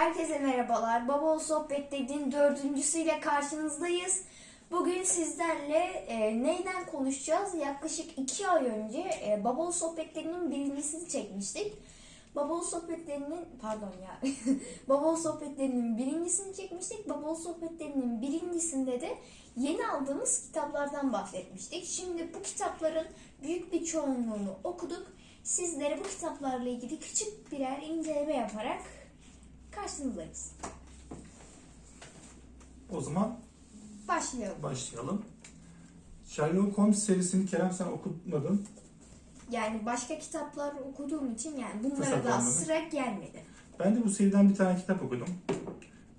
Herkese merhabalar. Babol Sohbetleri'nin dördüncüsüyle karşınızdayız. Bugün sizlerle e, neyden konuşacağız? Yaklaşık iki ay önce e, Babol Sohbetleri'nin birincisini çekmiştik. Babol Sohbetleri'nin, pardon ya, Babol Sohbetleri'nin birincisini çekmiştik. Babol Sohbetleri'nin birincisinde de yeni aldığımız kitaplardan bahsetmiştik. Şimdi bu kitapların büyük bir çoğunluğunu okuduk. Sizlere bu kitaplarla ilgili küçük birer inceleme yaparak karşınızdayız. O zaman Başlayalım. başlayalım. Sherlock Holmes serisini Kerem sen okutmadın. Yani başka kitaplar okuduğum için yani bunlara Fırsat daha olmadı. sıra gelmedi. Ben de bu seriden bir tane kitap okudum.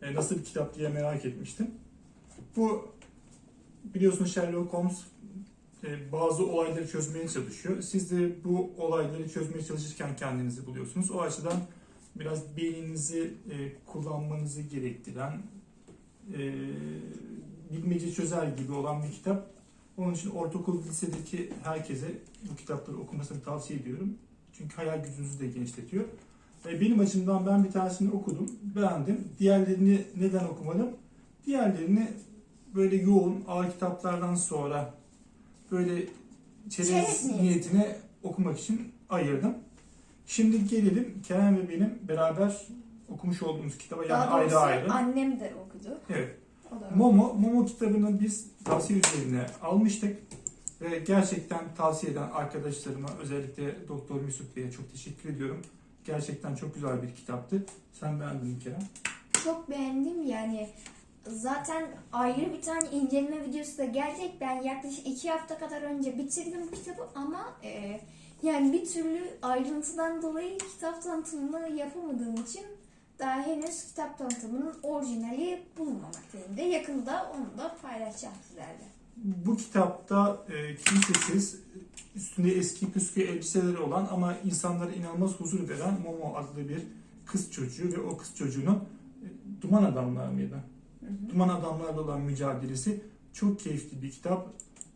E, nasıl bir kitap diye merak etmiştim. Bu biliyorsunuz Sherlock Holmes e, bazı olayları çözmeye çalışıyor. Siz de bu olayları çözmeye çalışırken kendinizi buluyorsunuz. O açıdan biraz beyninizi e, kullanmanızı gerektiren e, bilmece çözer gibi olan bir kitap. Onun için ortaokul lisedeki herkese bu kitapları okumasını tavsiye ediyorum. Çünkü hayal gücünüzü de genişletiyor. E, Benim açımdan ben bir tanesini okudum, beğendim. Diğerlerini neden okumadım? Diğerlerini böyle yoğun, ağır kitaplardan sonra böyle çerez Çerez niyeti. niyetine okumak için ayırdım. Şimdi gelelim Kerem ve benim beraber okumuş olduğumuz kitaba yani daha ayrı doğrusu ayrı. annem de okudu. Evet. O da Momo, Momo kitabını biz tavsiye üzerine almıştık. Ve gerçekten tavsiye eden arkadaşlarıma özellikle Doktor Mesut Bey'e çok teşekkür ediyorum. Gerçekten çok güzel bir kitaptı. Sen beğendin mi Kerem? çok beğendim yani zaten ayrı bir tane inceleme videosu da gelecek. Ben yaklaşık iki hafta kadar önce bitirdim kitabı ama e, yani bir türlü ayrıntıdan dolayı kitap tanıtımını yapamadığım için daha henüz kitap tanıtımının orijinali bulunmamakta elimde. Yakında onu da paylaşacağım sizlerle. Bu kitapta e, kimsesiz, üstünde eski püskü elbiseleri olan ama insanlara inanılmaz huzur veren Momo adlı bir kız çocuğu ve o kız çocuğunun e, Duman Adamlar mıydı? Duman Adamlarla olan mücadelesi çok keyifli bir kitap.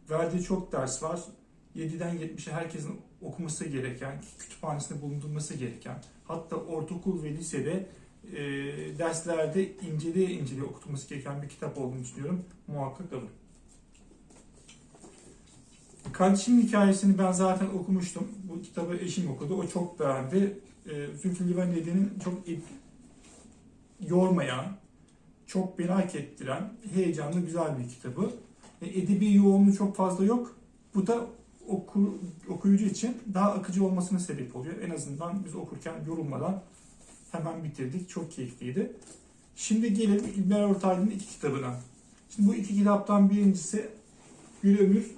Verdiği çok ders var. 7'den 70'e herkesin okuması gereken, kütüphanesinde bulundurması gereken, hatta ortaokul ve lisede e, derslerde inceleye inceleye okutulması gereken bir kitap olduğunu düşünüyorum. Muhakkak alın. Kardeşimin hikayesini ben zaten okumuştum. Bu kitabı eşim okudu. O çok beğendi. E, Zülfü Livaneli'nin çok ed- yormayan, çok merak ettiren, heyecanlı, güzel bir kitabı. E, edebi yoğunluğu çok fazla yok. Bu da oku, okuyucu için daha akıcı olmasına sebep oluyor. En azından biz okurken yorulmadan hemen bitirdik. Çok keyifliydi. Şimdi gelelim İlber Ortaylı'nın iki kitabına. Şimdi bu iki kitaptan birincisi Bir Ömür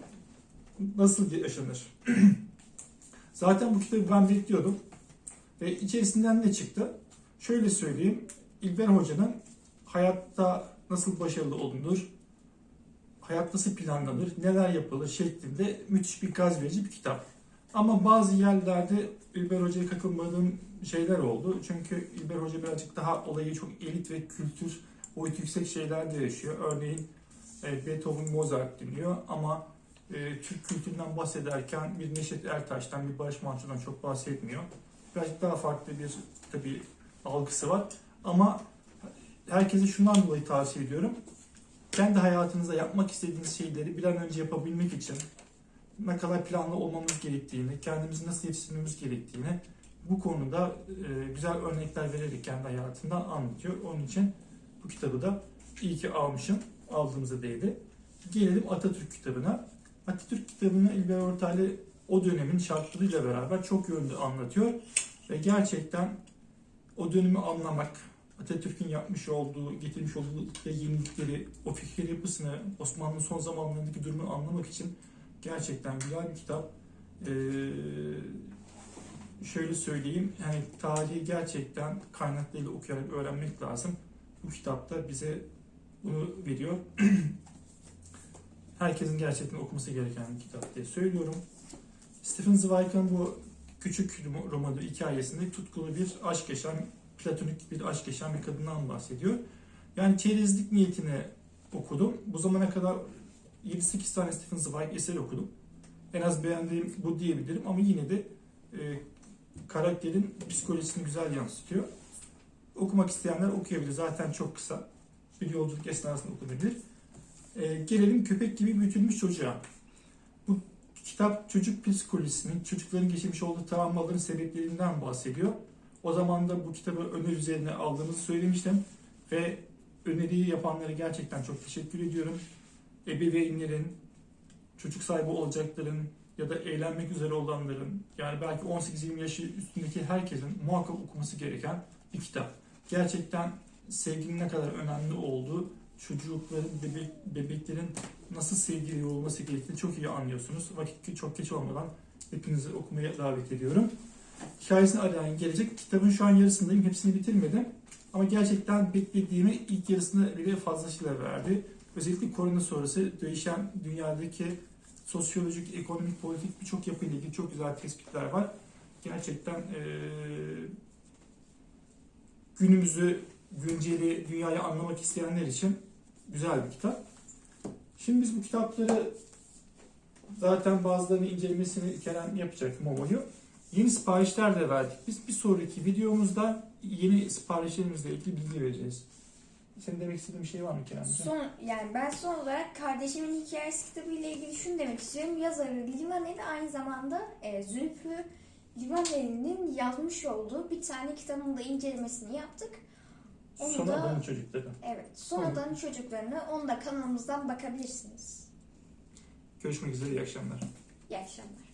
Nasıl Yaşanır? Zaten bu kitabı ben bekliyordum. Ve içerisinden ne çıktı? Şöyle söyleyeyim. İlber Hoca'nın hayatta nasıl başarılı olunur, hayat nasıl planlanır, neler yapılır şeklinde müthiş bir gaz verici bir kitap. Ama bazı yerlerde İlber Hoca'ya kakılmadığım şeyler oldu. Çünkü İlber Hoca birazcık daha olayı çok elit ve kültür boyutu yüksek şeylerde yaşıyor. Örneğin e, Beethoven, Mozart dinliyor ama e, Türk kültüründen bahsederken bir Neşet Ertaş'tan, bir Barış Manço'dan çok bahsetmiyor. Birazcık daha farklı bir tabii algısı var. Ama herkese şundan dolayı tavsiye ediyorum. Kendi hayatınızda yapmak istediğiniz şeyleri bir an önce yapabilmek için ne kadar planlı olmamız gerektiğini, kendimizi nasıl yetiştirmemiz gerektiğini bu konuda e, güzel örnekler vererek kendi hayatından anlatıyor. Onun için bu kitabı da iyi ki almışım. Aldığımıza değdi. Gelelim Atatürk kitabına. Atatürk kitabını İlber Ortaylı o dönemin şartlarıyla beraber çok yönlü anlatıyor. Ve gerçekten o dönemi anlamak, Atatürk'ün yapmış olduğu, getirmiş olduğu yenilikleri, o fikir yapısını, Osmanlı'nın son zamanlarındaki durumu anlamak için gerçekten güzel bir kitap. Ee, şöyle söyleyeyim, yani tarihi gerçekten kaynaklarıyla okuyarak öğrenmek lazım. Bu kitapta bize bunu veriyor. Herkesin gerçekten okuması gereken bir kitap diye söylüyorum. Stephen Zweig'ın bu küçük romanı hikayesinde tutkulu bir aşk yaşayan, platonik bir aşk yaşayan bir kadından bahsediyor. Yani çerezlik niyetine okudum. Bu zamana kadar 7-8 tane Stephen Zweig eseri okudum. En az beğendiğim bu diyebilirim ama yine de e, karakterin psikolojisini güzel yansıtıyor. okumak isteyenler okuyabilir. Zaten çok kısa. Bir yolculuk esnasında okunabilir. Ee, gelelim köpek gibi büyütülmüş çocuğa. Bu kitap çocuk psikolojisinin, çocukların geçirmiş olduğu travmaların sebeplerinden bahsediyor. O zaman da bu kitabı öneri üzerine aldığımızı söylemiştim. Ve öneriyi yapanlara gerçekten çok teşekkür ediyorum. Ebeveynlerin, çocuk sahibi olacakların ya da eğlenmek üzere olanların yani belki 18-20 yaşı üstündeki herkesin muhakkak okuması gereken bir kitap. Gerçekten sevginin ne kadar önemli olduğu, çocukların, bebek, bebeklerin nasıl sevgiyle olması gerektiğini çok iyi anlıyorsunuz. Vakit çok geç olmadan hepinizi okumaya davet ediyorum. Hikayesini arayan gelecek. Kitabın şu an yarısındayım. Hepsini bitirmedim. Ama gerçekten beklediğimi ilk yarısını bile fazlasıyla verdi. Özellikle korona sonrası değişen dünyadaki sosyolojik, ekonomik, politik birçok yapıyla ilgili çok güzel tespitler var. Gerçekten eee, günümüzü, günceli, dünyayı anlamak isteyenler için güzel bir kitap. Şimdi biz bu kitapları zaten bazılarını incelemesini Kerem yapacak Momo'yu. Yeni siparişler de verdik. Biz bir sonraki videomuzda yeni siparişlerimizle ilgili bilgi vereceğiz. Senin demek istediğin bir şey var mı Kerem? Son yani ben son olarak kardeşimin hikayesi kitabı ile ilgili şunu demek istiyorum. Yazarı Livaneli aynı zamanda e, Zülfü Livaneli'nin yazmış olduğu bir tane kitabın da incelemesini yaptık. Onu Sonra da çocukları. evet sonradan çocuklarını onu da kanalımızdan bakabilirsiniz. Görüşmek üzere, iyi akşamlar. İyi akşamlar.